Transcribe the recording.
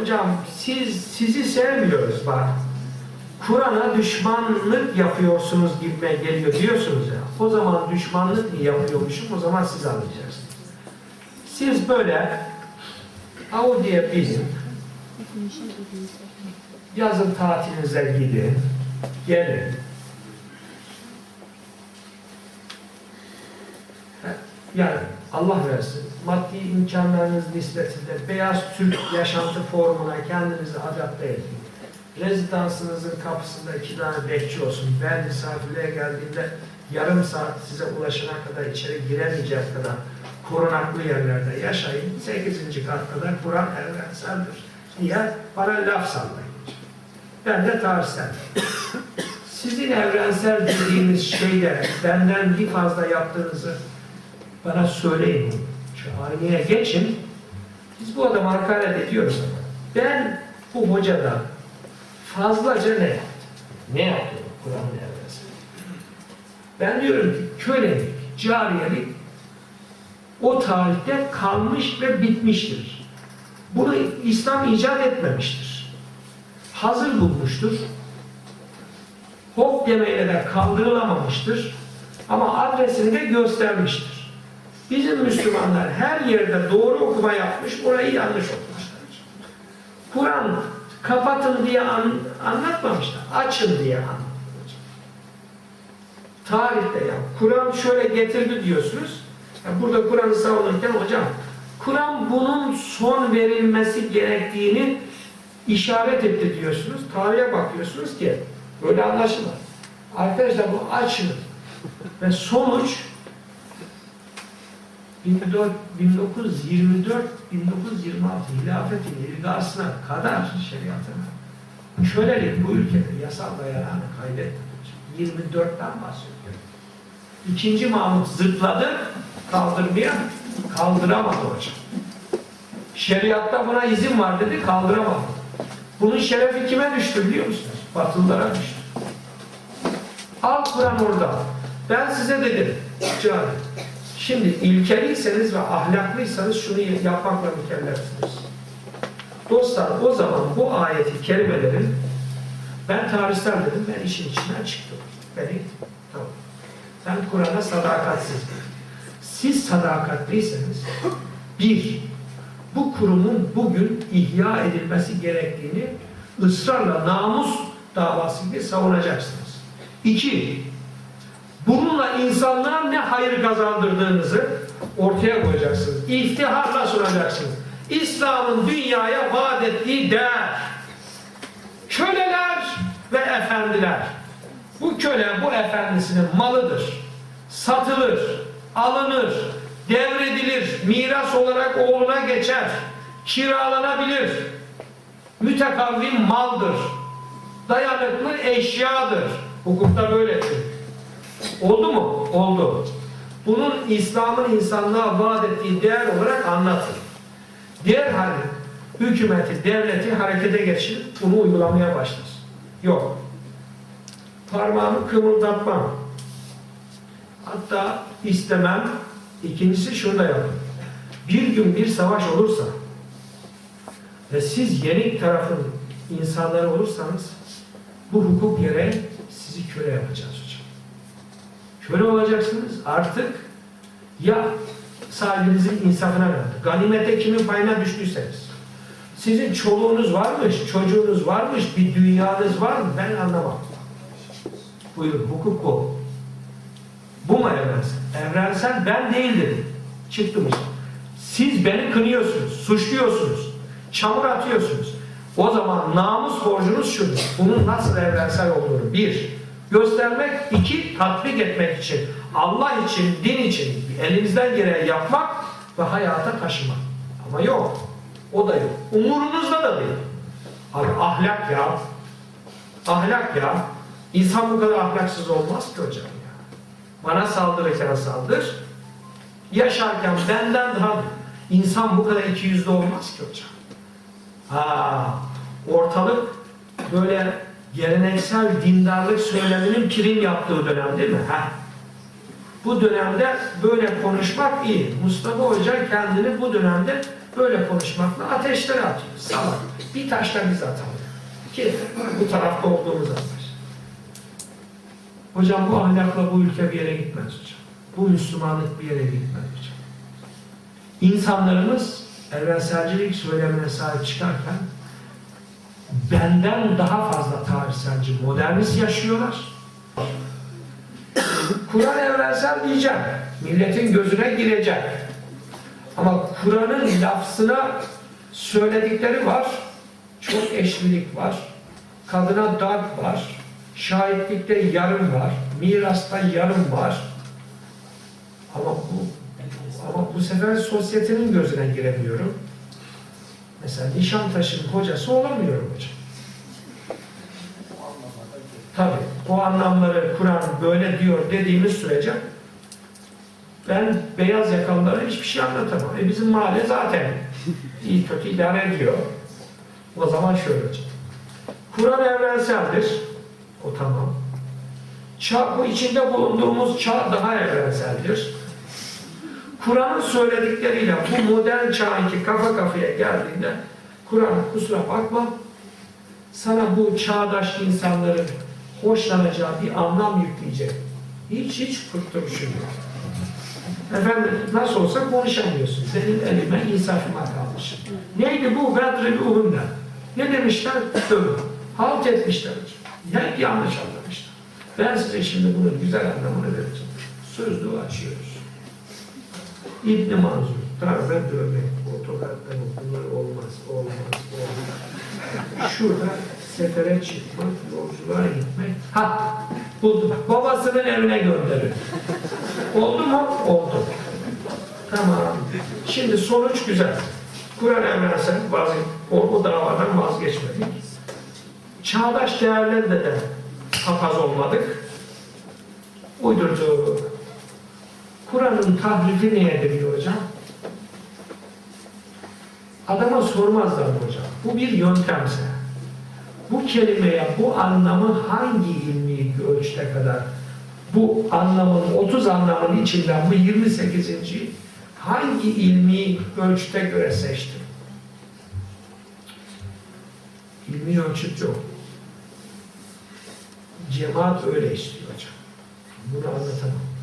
Hocam siz sizi sevmiyoruz bak. Kur'an'a düşmanlık yapıyorsunuz gibime geliyor diyorsunuz ya. O zaman düşmanlık mı yapıyormuşum o zaman siz anlayacaksınız. Siz böyle Audi'ye binin, yazın tatilinize gidin, gelin. Yani Allah versin, maddi imkanlarınız nispetinde Beyaz Türk Yaşantı Forumu'na kendinizi adapte edin. Rezidansınızın kapısında iki tane bekçi olsun. Ben misafirliğe geldiğimde yarım saat size ulaşana kadar içeri giremeyecek kadar korunaklı yerlerde yaşayın. Sekizinci da Kur'an evrenseldir diye bana laf sallayın. Ben de tarihsel. Sizin evrensel dediğiniz şeyde benden bir fazla yaptığınızı bana söyleyin. Şu haneye geçin. Biz bu adamı hakaret ediyoruz ama. Ben bu hocadan fazlaca ne yaptım? Ne yaptım Kur'an'ın evrensel? Ben diyorum ki kölelik, cariyelik o tarihte kalmış ve bitmiştir. Bunu İslam icat etmemiştir. Hazır bulmuştur. Hop demeyle de kaldırılamamıştır. Ama adresini de göstermiştir. Bizim Müslümanlar her yerde doğru okuma yapmış, orayı yanlış okumuşlar. Kur'an kapatın diye an, anlatmamışlar, açın diye anlatmışlar. Tarihte ya, Kur'an şöyle getirdi diyorsunuz. Ya burada Kur'an'ı savunurken hocam, Kur'an bunun son verilmesi gerektiğini işaret etti diyorsunuz. Tarihe bakıyorsunuz ki böyle anlaşılır. Arkadaşlar bu açın. Ve sonuç 1924-1926 hilafetin ilgasına kadar şeriatına kölelik bu ülkede yasal dayanağını kaybetti. 24'ten bahsediyorum. İkinci Mahmut zıpladı, kaldırmaya kaldıramadı hocam. Şeriatta buna izin var dedi, kaldıramadı. Bunun şerefi kime düştü biliyor musunuz? Batılılara düştü. Al Kur'an orada. Ben size dedim, canım, Şimdi ilkeliyseniz ve ahlaklıysanız şunu yapmakla mükellefsiniz. Dostlar o zaman bu ayeti kerimelerin ben tarihsel dedim, ben işin içinden çıktım. Beni, tamam. Sen Kur'an'a sadakatsiz. Siz sadakatliyseniz bir, bu kurumun bugün ihya edilmesi gerektiğini ısrarla namus davası gibi savunacaksınız. İki, bununla insanlığa ne hayır kazandırdığınızı ortaya koyacaksınız. İftiharla sunacaksınız. İslam'ın dünyaya vaat ettiği değer. Köleler ve efendiler. Bu köle bu efendisinin malıdır. Satılır, alınır, devredilir, miras olarak oğluna geçer, kiralanabilir. Mütekavvim maldır. Dayanıklı eşyadır. Hukukta böyledir. Oldu mu? Oldu. Bunun İslam'ın insanlığa vaat ettiği değer olarak anlatın. Derhal hükümeti, devleti harekete geçirip bunu uygulamaya başlasın. Yok. Parmağımı kımıldatmam. Hatta istemem. İkincisi şunu da yapın. Bir gün bir savaş olursa ve siz yenik tarafın insanları olursanız bu hukuk yere sizi köle yapacağız. Köle olacaksınız artık ya sahibinizin insafına kaldı. Ganimete kimin payına düştüyseniz. Sizin çoluğunuz varmış, çocuğunuz varmış, bir dünyanız var mı? Ben anlamam. Buyurun, hukuk bu. Bu mu evrensel? Evrensel ben değil dedim. Çıktım işte. Siz beni kınıyorsunuz, suçluyorsunuz, çamur atıyorsunuz. O zaman namus borcunuz şudur. Bunun nasıl evrensel olduğunu bir, göstermek, iki, tatbik etmek için, Allah için, din için elinizden geleni yapmak ve hayata taşımak. Ama yok. O da yok. Umurunuzda da değil. Abi ahlak ya. Ahlak ya. İnsan bu kadar ahlaksız olmaz ki hocam ya. Bana saldırırken saldır. Yaşarken benden daha insan bu kadar iki yüzlü olmaz ki hocam. Ha, ortalık böyle geleneksel dindarlık söyleminin prim yaptığı dönem değil mi? Ha. Bu dönemde böyle konuşmak iyi. Mustafa Hoca kendini bu dönemde böyle konuşmakla ateşlere atıyor. Salak. Bir taşla biz atalım. Ki bu tarafta olduğumuz anlar. Hocam bu ahlakla bu ülke bir yere gitmez hocam. Bu Müslümanlık bir yere gitmez hocam. İnsanlarımız evrenselcilik söylemine sahip çıkarken benden daha fazla tarihselci, modernist yaşıyorlar. Kur'an evrensel diyeceğim. Milletin gözüne girecek. Ama Kur'an'ın lafzına söyledikleri var. Çok eşlilik var. Kadına darp var. Şahitlikte yarım var. Mirasta yarım var. Ama bu ama bu sefer sosyetenin gözüne giremiyorum. Mesela Nişantaşı'nın hocası olamıyorum hocam. Tabi o anlamları Kur'an böyle diyor dediğimiz sürece ben beyaz yakalılara hiçbir şey anlatamam. E bizim mahalle zaten iyi kötü idare ediyor. O zaman şöyle hocam. Kur'an evrenseldir. O tamam. Çağ, bu içinde bulunduğumuz çağ daha evrenseldir. Kur'an'ın söyledikleriyle bu modern çağınki kafa kafaya geldiğinde Kur'an kusura bakma sana bu çağdaş insanların hoşlanacağı bir anlam yükleyecek. Hiç hiç kurtuluşun yok. Efendim nasıl olsa konuşamıyorsun. Senin elime insafıma kalmış. Neydi bu? Vedri uhunna. Ne demişler? Dövün. Halt etmişler. Hep yanlış anlamışlar. Ben size şimdi bunun güzel anlamını vereceğim. Sözlüğü açıyoruz. İbn Manzur. Darbe dövmek. Otogarda bunlar olmaz, olmaz, olmaz. Şurada sefere çıkmak, yolculuğa gitmek. Ha, buldum. Babasının evine gönderir. Oldu mu? Oldu. Tamam. Şimdi sonuç güzel. Kur'an evrensel bazı o, davadan vazgeçmedik. Çağdaş değerlerde de papaz olmadık. Uydurduk. Kur'an'ın tahrifi neye deniyor hocam? Adama sormazlar hocam. Bu bir yöntemse. Bu kelimeye, bu anlamı hangi ilmi ölçüde kadar bu anlamın, 30 anlamın içinden bu 28. hangi ilmi ölçüte göre seçtim? İlmi ölçüt yok. Cemaat öyle istiyor hocam. Bunu anlatamam.